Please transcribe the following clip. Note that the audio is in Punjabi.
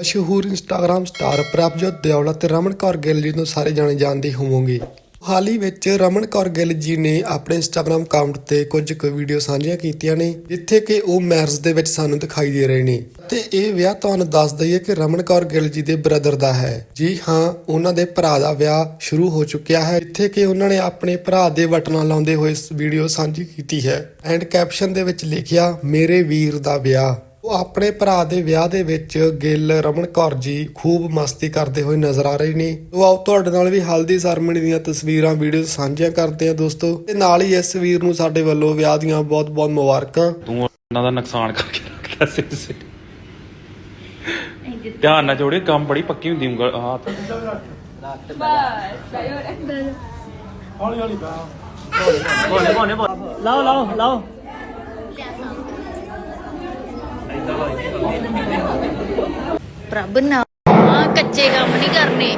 ਮਸ਼ਹੂਰ ਇੰਸਟਾਗ੍ਰam ਸਟਾਰ ਪ੍ਰਭਜੋਤ ਦਿਓਲਾ ਤੇ ਰਮਨ ਕੌਰ ਗਿੱਲ ਜੀ ਨੂੰ ਸਾਰੇ ਜਾਣੇ ਜਾਣਦੇ ਹੋਵੋਗੇ। ਹਾਲ ਹੀ ਵਿੱਚ ਰਮਨ ਕੌਰ ਗਿੱਲ ਜੀ ਨੇ ਆਪਣੇ ਇੰਸਟਾਗ੍ਰam ਅਕਾਊਂਟ ਤੇ ਕੁਝ ਕੁ ਵੀਡੀਓ ਸਾਂਝੀਆਂ ਕੀਤੀਆਂ ਨੇ, ਜਿੱਥੇ ਕਿ ਉਹ ਮੈਰਿਜ ਦੇ ਵਿੱਚ ਸਾਨੂੰ ਦਿਖਾਈ ਦੇ ਰਹੇ ਨੇ। ਤੇ ਇਹ ਵਿਆਹ ਤੁਹਾਨੂੰ ਦੱਸ ਦਈਏ ਕਿ ਰਮਨ ਕੌਰ ਗਿੱਲ ਜੀ ਦੇ ਬ੍ਰਦਰ ਦਾ ਹੈ। ਜੀ ਹਾਂ, ਉਹਨਾਂ ਦੇ ਭਰਾ ਦਾ ਵਿਆਹ ਸ਼ੁਰੂ ਹੋ ਚੁੱਕਿਆ ਹੈ, ਜਿੱਥੇ ਕਿ ਉਹਨਾਂ ਨੇ ਆਪਣੇ ਭਰਾ ਦੇ ਬਟਨਾਂ ਲਾਉਂਦੇ ਹੋਏ ਇਸ ਵੀਡੀਓ ਸਾਂਝੀ ਕੀਤੀ ਹੈ। ਐਂਡ ਕੈਪਸ਼ਨ ਦੇ ਵਿੱਚ ਲਿਖਿਆ, ਮੇਰੇ ਵੀਰ ਦਾ ਵਿਆਹ। ਉਹ ਆਪਣੇ ਭਰਾ ਦੇ ਵਿਆਹ ਦੇ ਵਿੱਚ ਗਿੱਲ ਰਮਨ ਕੌਰ ਜੀ ਖੂਬ ਮਸਤੀ ਕਰਦੇ ਹੋਏ ਨਜ਼ਰ ਆ ਰਹੇ ਨੇ। ਉਹ ਆਓ ਤੁਹਾਡੇ ਨਾਲ ਵੀ ਹਲਦੀ ਸਰਮਣੀ ਦੀਆਂ ਤਸਵੀਰਾਂ ਵੀਡੀਓ ਸਾਂਝੀਆਂ ਕਰਦੇ ਆ ਦੋਸਤੋ। ਤੇ ਨਾਲ ਹੀ ਇਸ ਵੀਰ ਨੂੰ ਸਾਡੇ ਵੱਲੋਂ ਵਿਆਹ ਦੀਆਂ ਬਹੁਤ-ਬਹੁਤ ਮੁਬਾਰਕਾਂ। ਤੂੰ ਉਹਨਾਂ ਦਾ ਨੁਕਸਾਨ ਕਰਕੇ ਰੱਖਦਾ ਸਿਰ ਸਿਰ ਧਿਆਨ ਨਾਲ ਜੋੜੇ ਕੰਮ ਬੜੀ ਪੱਕੀ ਹੁੰਦੀ ਉਂਗਲ ਹੱਥ। ਲਾਓ ਲਾਓ ਲਾਓ। ਪ੍ਰਭ ਨਾ ਕੱਚੇ ਕੰਮ ਨਹੀਂ ਕਰਨੇ।